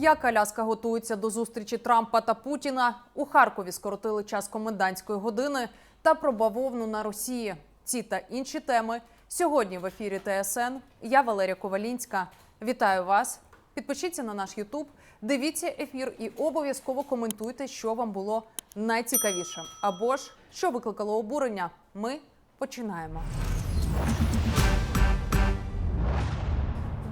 Як Аляска готується до зустрічі Трампа та Путіна, у Харкові скоротили час комендантської години та про бавовну на Росії. Ці та інші теми сьогодні в ефірі ТСН. Я Валерія Ковалінська. Вітаю вас. Підпишіться на наш Ютуб, дивіться ефір і обов'язково коментуйте, що вам було найцікавіше. Або ж що викликало обурення. Ми починаємо.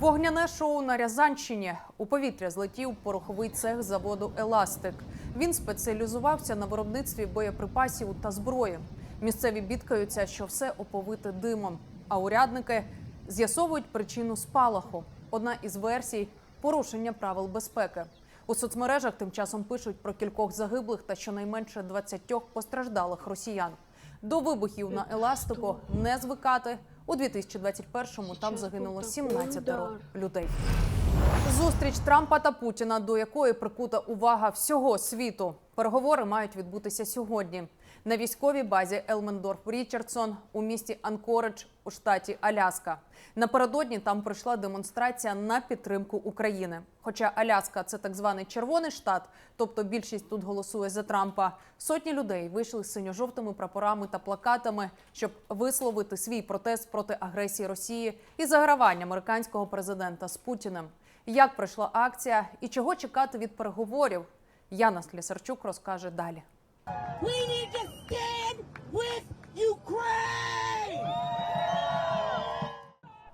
Вогняне шоу на Рязанщині. У повітря злетів пороховий цех заводу Еластик. Він спеціалізувався на виробництві боєприпасів та зброї. Місцеві бідкаються, що все оповите димом. А урядники з'ясовують причину спалаху. Одна із версій порушення правил безпеки. У соцмережах тим часом пишуть про кількох загиблих та щонайменше 20 постраждалих росіян. До вибухів на еластику не звикати. У 2021-му там загинуло 17 людей. Зустріч Трампа та Путіна, до якої прикута увага всього світу. Переговори мають відбутися сьогодні на військовій базі Елмендорф Річардсон у місті Анкоридж у штаті Аляска. Напередодні там пройшла демонстрація на підтримку України. Хоча Аляска це так званий червоний штат, тобто більшість тут голосує за Трампа. Сотні людей вийшли з синьо-жовтими прапорами та плакатами, щоб висловити свій протест проти агресії Росії і загравання американського президента з Путіним. Як пройшла акція і чого чекати від переговорів? Яна Слісарчук розкаже далі. We need to stand with Ukraine!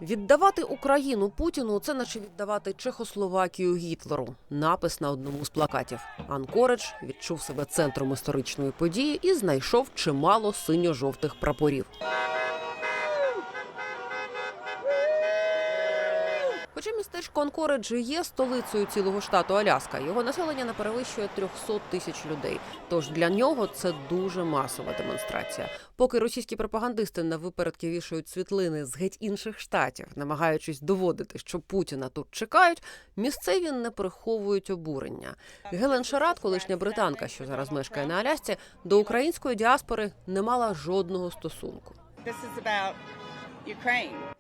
Віддавати Україну Путіну це наче віддавати Чехословакію Гітлеру. Напис на одному з плакатів. Анкоридж відчув себе центром історичної події і знайшов чимало синьо-жовтих прапорів. Містечко Анкоридж є столицею цілого штату Аляска, його населення не перевищує 300 тисяч людей. Тож для нього це дуже масова демонстрація. Поки російські пропагандисти на випередки вішають світлини з геть інших штатів, намагаючись доводити, що Путіна тут чекають, місцеві не приховують обурення. Гелен Шарат, колишня британка, що зараз мешкає на Алясці, до української діаспори не мала жодного стосунку.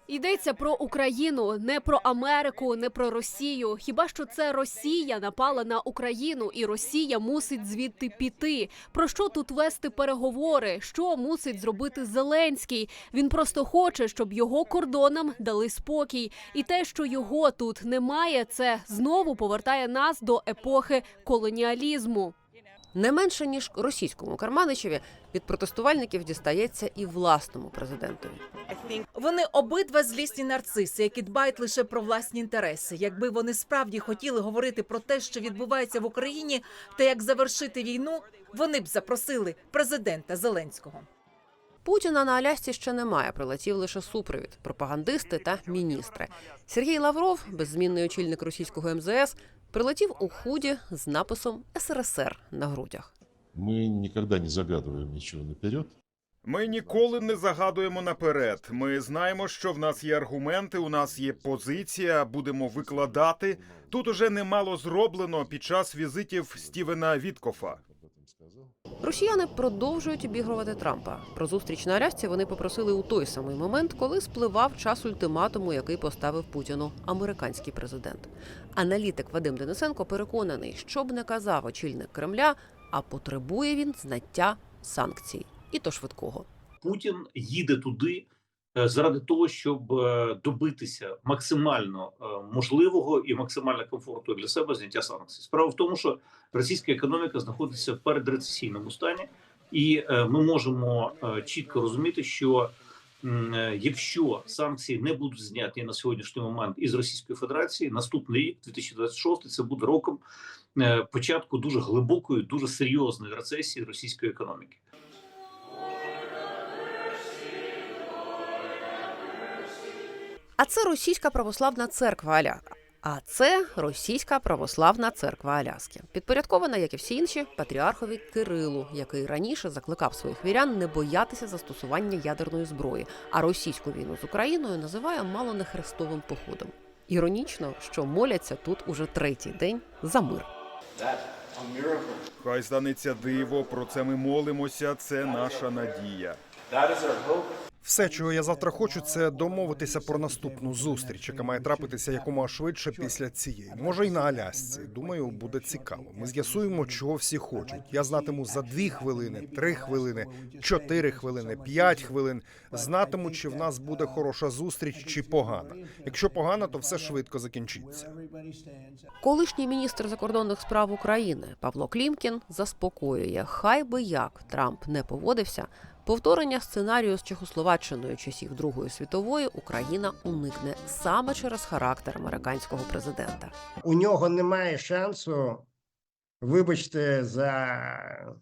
Йдеться про Україну, не про Америку, не про Росію. Хіба що це Росія напала на Україну, і Росія мусить звідти піти? Про що тут вести переговори? Що мусить зробити Зеленський? Він просто хоче, щоб його кордонам дали спокій, і те, що його тут немає, це знову повертає нас до епохи колоніалізму. Не менше ніж російському Карманичеві від протестувальників дістається і власному президентові. Вони обидва злісні нарциси, які дбають лише про власні інтереси. Якби вони справді хотіли говорити про те, що відбувається в Україні, та як завершити війну, вони б запросили президента Зеленського. Путіна на Алясці ще немає. Прилетів лише супровід, пропагандисти та міністри. Сергій Лавров, беззмінний очільник російського МЗС, прилетів у худі з написом СРСР на грудях. Мы никогда не загадываем ничего наперед. Ми ніколи не загадуємо наперед. Ми знаємо, що в нас є аргументи, у нас є позиція, будемо викладати. Тут уже немало зроблено під час візитів Стівена Віткофа. Росіяни продовжують обігрувати Трампа. Про зустріч на Алясці вони попросили у той самий момент, коли спливав час ультиматуму, який поставив Путіну американський президент. Аналітик Вадим Денисенко переконаний, що б не казав очільник Кремля, а потребує він знаття санкцій, і то швидкого. Путін їде туди заради того, щоб е, добитися максимально е, можливого і максимально комфорту для себе зняття санкцій. Справа в тому, що російська економіка знаходиться в передрецесійному стані, і е, ми можемо е, чітко розуміти, що е, якщо санкції не будуть зняті на сьогоднішній момент із Російської Федерації, наступний рік, 2026, це буде роком е, початку дуже глибокої, дуже серйозної рецесії російської економіки. А це російська православна церква Аляска. А це російська православна церква Аляски, підпорядкована, як і всі інші, патріархові Кирилу, який раніше закликав своїх вірян не боятися застосування ядерної зброї, а російську війну з Україною називає мало не хрестовим походом. Іронічно, що моляться тут уже третій день за мир. Хай станеться диво, про це ми молимося. Це наша надія. Все, чого я завтра хочу, це домовитися про наступну зустріч, яка має трапитися якомога швидше після цієї. Може, й на Алясці. Думаю, буде цікаво. Ми з'ясуємо, чого всі хочуть. Я знатиму за дві хвилини, три хвилини, чотири хвилини, п'ять хвилин. Знатиму, чи в нас буде хороша зустріч, чи погана. Якщо погана, то все швидко закінчиться. Колишній міністр закордонних справ України Павло Клімкін заспокоює, хай би як Трамп не поводився. Повторення сценарію з Чехословаччиною часів Другої світової Україна уникне саме через характер американського президента. у нього немає шансу, вибачте, за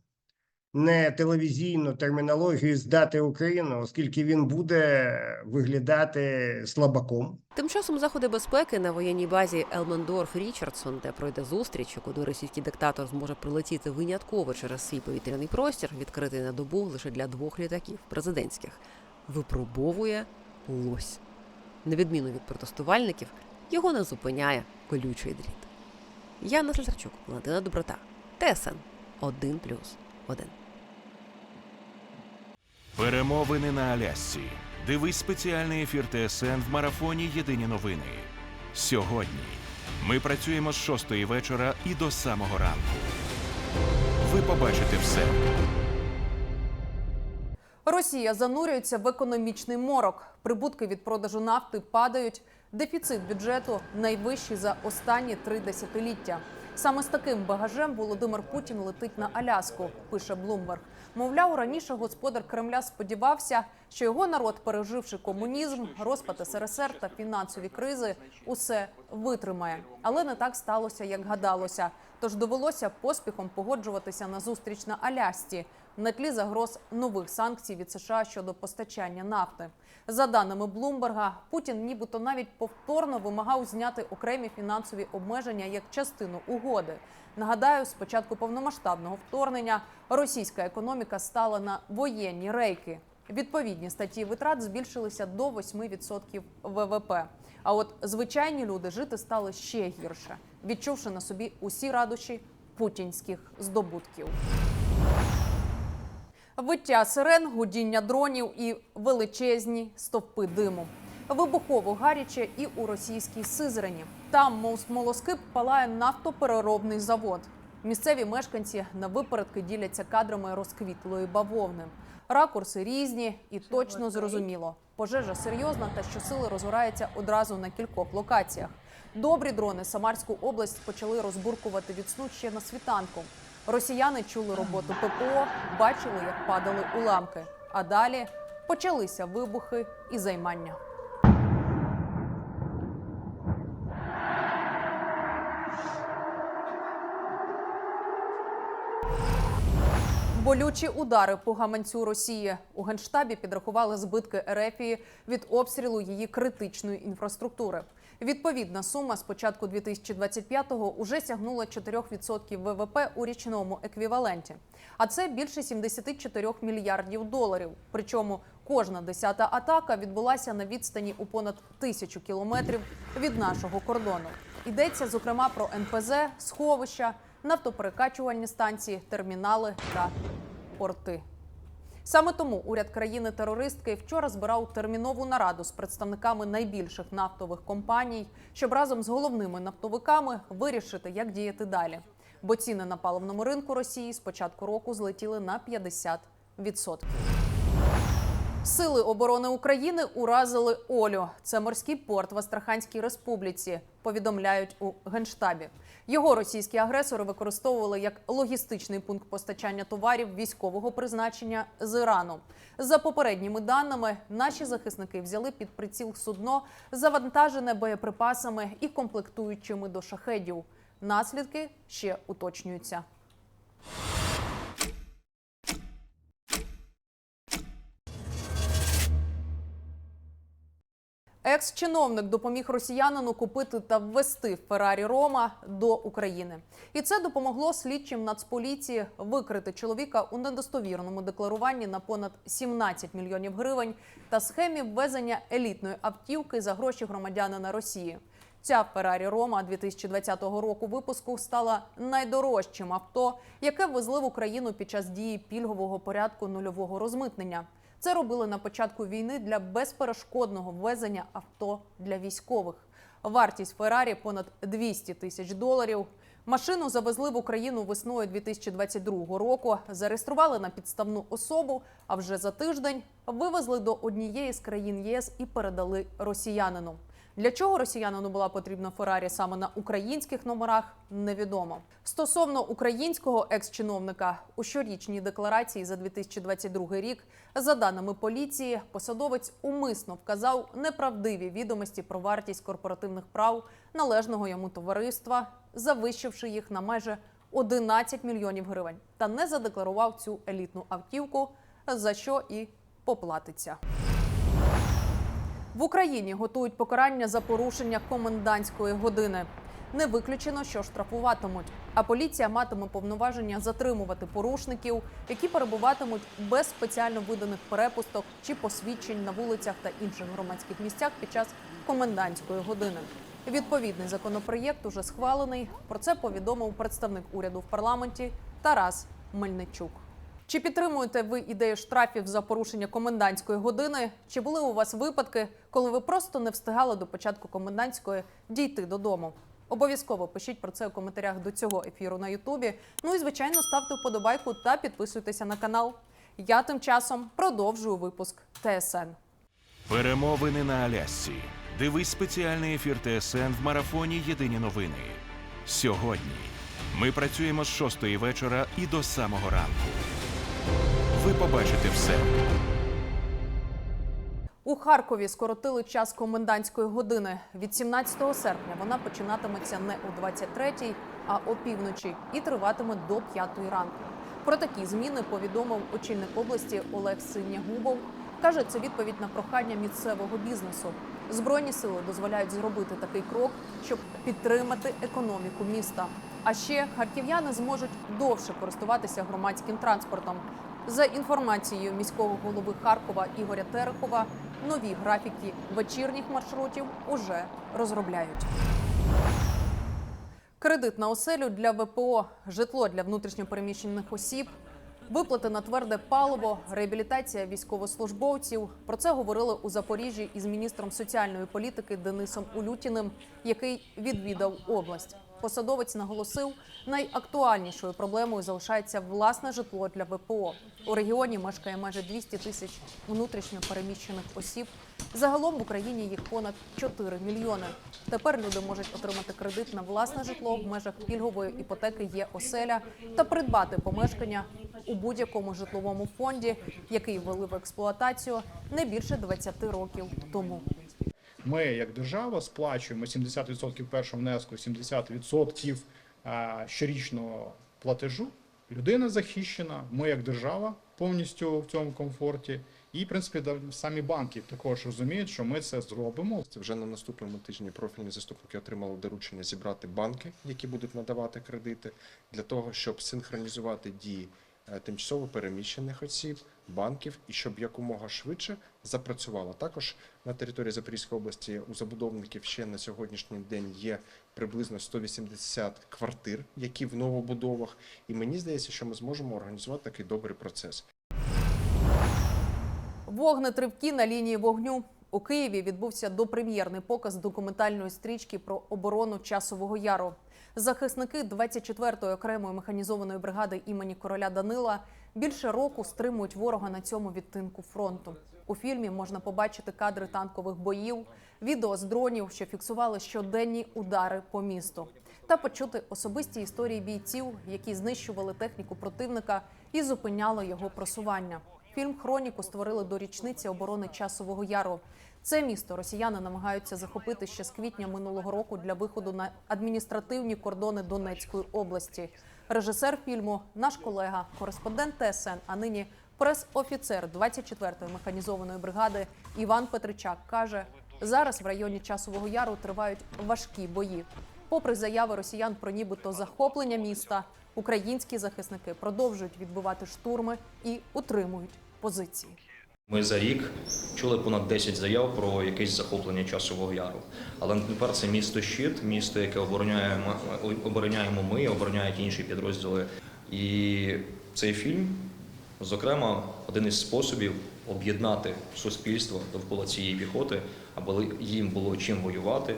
не телевізійну термінологію здати Україну, оскільки він буде виглядати слабаком. Тим часом заходи безпеки на воєнній базі Елмендорф Річардсон, де пройде зустріч, куди російський диктатор зможе прилетіти винятково через свій повітряний простір, відкритий на добу лише для двох літаків президентських, випробовує лось. На відміну від протестувальників, його не зупиняє колючий дріт. Яна Слесарчук, Валентина Доброта, ТСН 1+,1. Перемовини на Алясці. Дивись спеціальний ефір ТСН в марафоні Єдині новини. Сьогодні ми працюємо з 6 вечора і до самого ранку. Ви побачите все. Росія занурюється в економічний морок. Прибутки від продажу нафти падають. Дефіцит бюджету найвищий за останні три десятиліття. Саме з таким багажем Володимир Путін летить на Аляску, пише Блумберг. Мовляв, раніше господар Кремля сподівався, що його народ, переживши комунізм, розпад СРСР та фінансові кризи, усе витримає. Але не так сталося, як гадалося. Тож довелося поспіхом погоджуватися на зустріч на Алясці на тлі загроз нових санкцій від США щодо постачання нафти. За даними Блумберга, Путін нібито навіть повторно вимагав зняти окремі фінансові обмеження як частину угоди. Нагадаю, з початку повномасштабного вторгнення російська економіка стала на воєнні рейки. Відповідні статті витрат збільшилися до 8% ВВП. А от звичайні люди жити стали ще гірше, відчувши на собі усі радощі путінських здобутків. Виття сирен, гудіння дронів і величезні стовпи диму. Вибухово гаряче і у російській Сизрані. Там, мов смолоскип, палає нафтопереробний завод. Місцеві мешканці на випередки діляться кадрами розквітлої бавовни. Ракурси різні і точно зрозуміло. Пожежа серйозна та щосили розгорається одразу на кількох локаціях. Добрі дрони Самарську область почали розбуркувати від сну ще на світанку. Росіяни чули роботу ППО, бачили, як падали уламки. А далі почалися вибухи і займання. Болючі удари по гаманцю Росії у генштабі підрахували збитки Ерефії від обстрілу її критичної інфраструктури. Відповідна сума з початку 2025-го уже сягнула 4% ВВП у річному еквіваленті. А це більше 74 мільярдів доларів. Причому кожна десята атака відбулася на відстані у понад тисячу кілометрів від нашого кордону. Йдеться зокрема про НПЗ, сховища, нафтоперекачувальні станції, термінали та порти. Саме тому уряд країни-терористки вчора збирав термінову нараду з представниками найбільших нафтових компаній, щоб разом з головними нафтовиками вирішити, як діяти далі. Бо ціни на паливному ринку Росії з початку року злетіли на 50%. Сили оборони України уразили Олю. Це морський порт в Астраханській республіці. Повідомляють у генштабі. Його російські агресори використовували як логістичний пункт постачання товарів військового призначення з Ірану. За попередніми даними, наші захисники взяли під приціл судно, завантажене боєприпасами і комплектуючими до шахедів. Наслідки ще уточнюються. Екс-чиновник допоміг росіянину купити та ввести Феррарі Рома до України, і це допомогло слідчим Нацполіції викрити чоловіка у недостовірному декларуванні на понад 17 мільйонів гривень та схемі ввезення елітної автівки за гроші громадянина Росії. Ця Феррарі Рома 2020 року випуску стала найдорожчим авто, яке ввезли в Україну під час дії пільгового порядку нульового розмитнення. Це робили на початку війни для безперешкодного ввезення авто для військових. Вартість Феррарі понад 200 тисяч доларів. Машину завезли в Україну весною 2022 року, зареєстрували на підставну особу, а вже за тиждень вивезли до однієї з країн ЄС і передали росіянину. Для чого росіянину була потрібна Феррарі саме на українських номерах, невідомо. Стосовно українського екс-чиновника у щорічній декларації за 2022 рік, за даними поліції, посадовець умисно вказав неправдиві відомості про вартість корпоративних прав належного йому товариства, завищивши їх на майже 11 мільйонів гривень, та не задекларував цю елітну автівку, за що і поплатиться. В Україні готують покарання за порушення комендантської години. Не виключено, що штрафуватимуть. А поліція матиме повноваження затримувати порушників, які перебуватимуть без спеціально виданих перепусток чи посвідчень на вулицях та інших громадських місцях під час комендантської години. Відповідний законопроєкт уже схвалений. Про це повідомив представник уряду в парламенті Тарас Мельничук. Чи підтримуєте ви ідею штрафів за порушення комендантської години? Чи були у вас випадки, коли ви просто не встигали до початку комендантської дійти додому? Обов'язково пишіть про це у коментарях до цього ефіру на Ютубі. Ну і звичайно ставте вподобайку та підписуйтеся на канал. Я тим часом продовжую випуск ТСН. Перемовини на Алясці. Дивись спеціальний ефір ТСН в марафоні Єдині новини. Сьогодні ми працюємо з 6 вечора і до самого ранку. Ви побачите все. У Харкові скоротили час комендантської години. Від 17 серпня вона починатиметься не о 23-й, а опівночі і триватиме до 5-ї ранку. Про такі зміни повідомив очільник області Олег Синягубов. Каже, це відповідь на прохання місцевого бізнесу. Збройні сили дозволяють зробити такий крок, щоб підтримати економіку міста. А ще харків'яни зможуть довше користуватися громадським транспортом. За інформацією міського голови Харкова Ігоря Терехова, нові графіки вечірніх маршрутів уже розробляють. Кредит на оселю для ВПО, житло для внутрішньопереміщених осіб, виплати на тверде паливо, реабілітація військовослужбовців. Про це говорили у Запоріжжі із міністром соціальної політики Денисом Улютіним, який відвідав область. Посадовець наголосив, найактуальнішою проблемою залишається власне житло для ВПО. У регіоні мешкає майже 200 тисяч внутрішньо переміщених осіб. Загалом в Україні їх понад 4 мільйони. Тепер люди можуть отримати кредит на власне житло в межах пільгової іпотеки є оселя та придбати помешкання у будь-якому житловому фонді, який ввели в експлуатацію не більше 20 років тому. Ми, як держава, сплачуємо 70% першого внеску, 70% щорічного платежу. Людина захищена, ми як держава повністю в цьому комфорті. І, в принципі, самі банки також розуміють, що ми це зробимо. Це вже на наступному тижні профільні заступники отримали доручення зібрати банки, які будуть надавати кредити, для того, щоб синхронізувати дії е, тимчасово переміщених осіб, банків і щоб якомога швидше запрацювало. Також на території Запорізької області у забудовників ще на сьогоднішній день є приблизно 180 квартир, які в новобудовах. І мені здається, що ми зможемо організувати такий добрий процес. Вогнетривки на лінії вогню. У Києві відбувся допрем'єрний показ документальної стрічки про оборону часового яру. Захисники 24-ї окремої механізованої бригади імені короля Данила більше року стримують ворога на цьому відтинку фронту. У фільмі можна побачити кадри танкових боїв, відео з дронів, що фіксували щоденні удари по місту, та почути особисті історії бійців, які знищували техніку противника і зупиняли його просування. Фільм Хроніку створили до річниці оборони часового яру. Це місто росіяни намагаються захопити ще з квітня минулого року для виходу на адміністративні кордони Донецької області. Режисер фільму, наш колега, кореспондент ТСН, а нині прес-офіцер 24-ї механізованої бригади Іван Петричак каже: зараз в районі часового яру тривають важкі бої. Попри заяви росіян про нібито захоплення міста, українські захисники продовжують відбивати штурми і утримують позиції. Ми за рік чули понад 10 заяв про якесь захоплення часового яру. Але тепер це місто щит, місто, яке обороняємо, обороняємо ми, обороняють інші підрозділи. І цей фільм, зокрема, один із способів об'єднати суспільство довкола цієї піхоти, аби їм було чим воювати,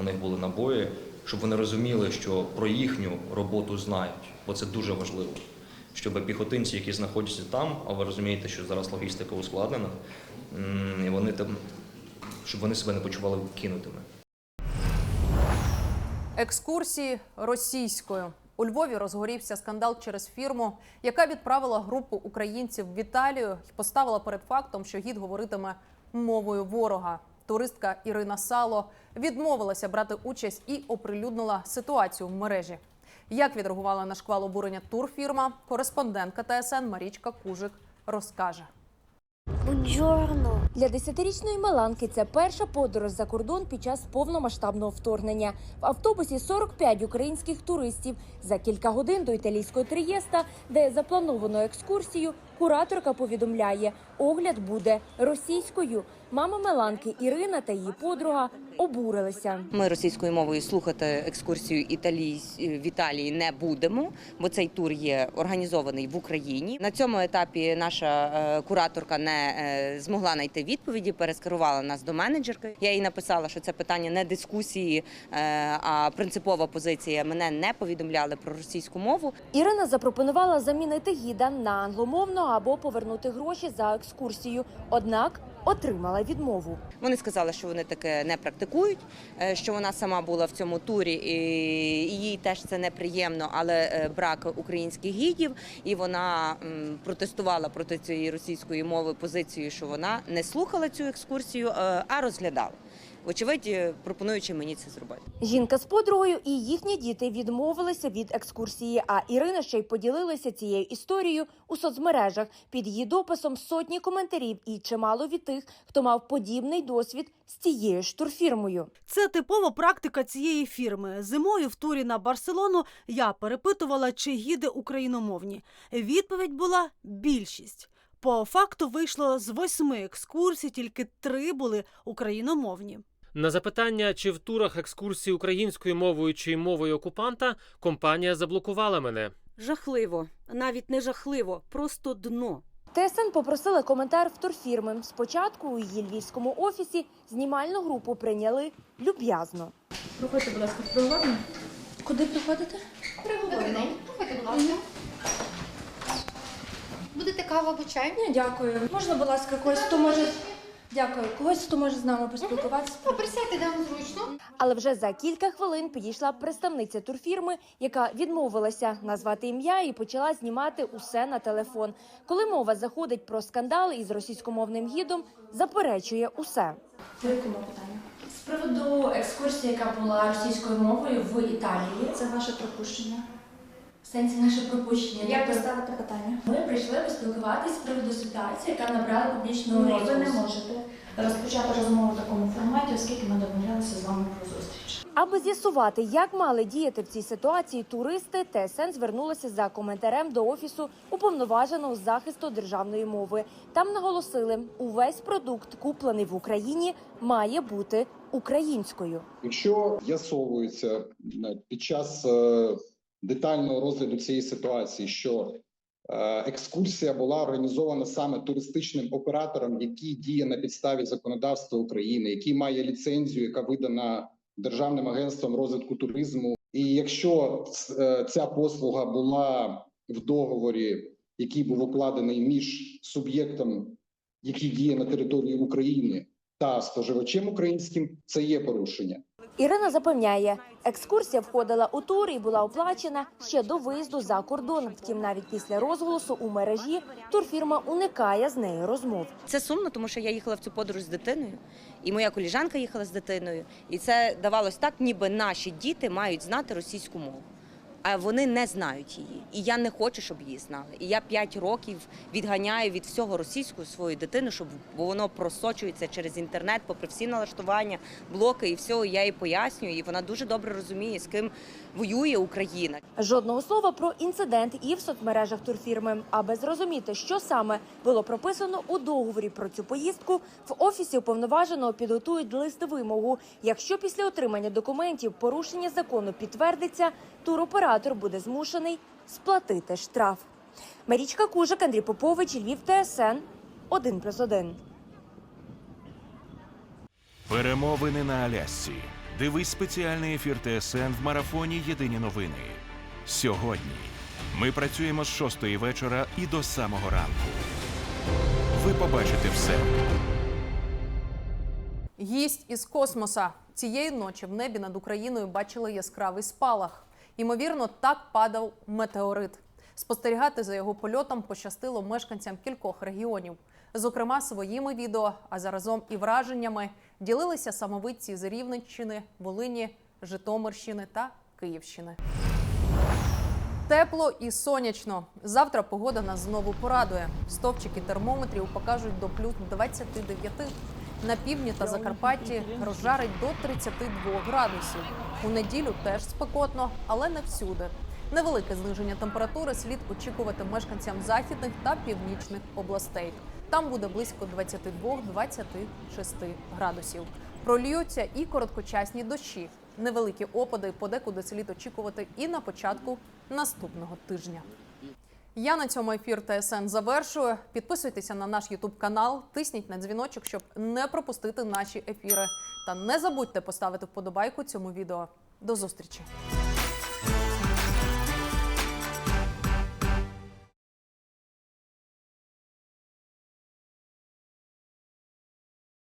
у них були набої, щоб вони розуміли, що про їхню роботу знають, бо це дуже важливо. Щоб піхотинці, які знаходяться там, а ви розумієте, що зараз логістика ускладнена, і вони там, щоб вони себе не почували кинутими. Екскурсії російською. У Львові розгорівся скандал через фірму, яка відправила групу українців в Італію і поставила перед фактом, що гід говоритиме мовою ворога. Туристка Ірина Сало відмовилася брати участь і оприлюднила ситуацію в мережі. Як відреагувала на шквал обурення турфірма, кореспондентка ТСН Марічка Кужик розкаже. Бонджорно. Для десятирічної Маланки це перша подорож за кордон під час повномасштабного вторгнення. В автобусі 45 українських туристів. За кілька годин до італійського Трієста, де заплановано екскурсію, кураторка повідомляє, огляд буде російською. Мама Меланки Ірина та її подруга обурилися. Ми російською мовою слухати екскурсію Італії в Італії не будемо, бо цей тур є організований в Україні. На цьому етапі наша е, кураторка не е, змогла знайти відповіді, перескерувала нас до менеджерки. Я їй написала, що це питання не дискусії, е, а принципова позиція. Мене не повідомляли про російську мову. Ірина запропонувала замінити гіда на англомовного або повернути гроші за екскурсію. Однак отримала відмову. Вони сказали, що вони таке не практикують, е, що вона сама була в цьому турі, і їй теж це неприємно, але е, брак українських гідів, і вона протестувала проти цієї російської мови позицію, що вона не слухала цю екскурсію, е, а розглядала. Вочевидь, е, пропонуючи мені це зробити. Жінка з подругою і їхні діти відмовилися від екскурсії. А Ірина ще й поділилася цією історією у соцмережах. Під її дописом сотні коментарів і чимало від тих, хто мав подібний досвід з тією ж турфірмою. Це типова практика цієї фірми. Зимою в турі на Барселону я перепитувала, чи гіди україномовні. Відповідь була більшість. По факту вийшло з восьми екскурсій, тільки три були україномовні. На запитання, чи в турах екскурсії українською мовою чи мовою окупанта, компанія заблокувала мене. Жахливо, навіть не жахливо, просто дно. ТСН попросила коментар в турфірми. Спочатку у її львівському офісі знімальну групу прийняли люб'язно. Проходьте, будь ласка, в. Куди приходите? Пригодну. Проходьте, будь ласка. Будете каву або чай? Ні, дякую. Можна, будь ласка, когось, хто може. Дякую. Когось, хто може з нами поспілкуватися. Ну, присядьте, дам зручно. Але вже за кілька хвилин підійшла представниця турфірми, яка відмовилася назвати ім'я і почала знімати усе на телефон. Коли мова заходить про скандали із російськомовним гідом, заперечує усе. По якому питанню? З приводу екскурсії, яка була російською мовою в Італії. Це ваше пропущення. В сенсі наше пропущення. Як Тобто поставити питання? Ми прийшли поспілкуватись з приводу ситуації, яка набрала публічного Ні, ви не можете розпочати розмову в такому форматі, оскільки ми домовлялися з вами про зустріч. Аби з'ясувати, як мали діяти в цій ситуації туристи, ТСН звернулася за коментарем до офісу уповноваженого з захисту державної мови. Там наголосили, увесь продукт, куплений в Україні, має бути українською. Якщо з'ясовується е, під час е, детального розгляду цієї ситуації, що е, екскурсія була організована саме туристичним оператором, який діє на підставі законодавства України, який має ліцензію, яка видана Державним агентством розвитку туризму, і якщо е, ця послуга була в договорі, який був укладений між суб'єктом, який діє на території України, та споживачем українським, це є порушення. Ірина запевняє, екскурсія входила у тур і була оплачена ще до виїзду за кордон. Втім, навіть після розголосу у мережі турфірма уникає з нею розмов. Це сумно, тому що я їхала в цю подорож з дитиною, і моя коліжанка їхала з дитиною. І це давалось так, ніби наші діти мають знати російську мову. А вони не знають її, і я не хочу, щоб її знали. І я п'ять років відганяю від всього російського свою дитину, щоб бо воно просочується через інтернет, попри всі налаштування, блоки і все. Я їй пояснюю, і вона дуже добре розуміє, з ким воює Україна. Жодного слова про інцидент і в соцмережах турфірми. Аби зрозуміти, що саме було прописано у договорі про цю поїздку, в офісі уповноваженого підготують лист вимогу. Якщо після отримання документів порушення закону підтвердиться, туроператор буде змушений сплатити штраф. Марічка Кужик, Андрій Попович, Львів, ТСН 1+,1. Перемовини на Алясці. Дивись спеціальний ефір ТСН в марафоні Єдині новини. Сьогодні ми працюємо з 6 вечора і до самого ранку. Ви побачите все. Гість із космоса цієї ночі в небі над Україною бачили яскравий спалах. Ймовірно, так падав метеорит. Спостерігати за його польотом пощастило мешканцям кількох регіонів. Зокрема, своїми відео, а заразом і враженнями ділилися самовидці з Рівненщини, Волині, Житомирщини та Київщини. Тепло і сонячно. Завтра погода нас знову порадує. Стовпчики термометрів покажуть до плюс 29. На півдні та Закарпатті розжарить до 32 градусів. У неділю теж спекотно, але не всюди. Невелике зниження температури слід очікувати мешканцям західних та північних областей. Там буде близько 22-26 градусів. Проліються і короткочасні дощі. Невеликі опади подекуди слід очікувати і на початку наступного тижня. Я на цьому ефір ТСН завершую. Підписуйтеся на наш Ютуб канал, тисніть на дзвіночок, щоб не пропустити наші ефіри. Та не забудьте поставити вподобайку цьому відео. До зустрічі!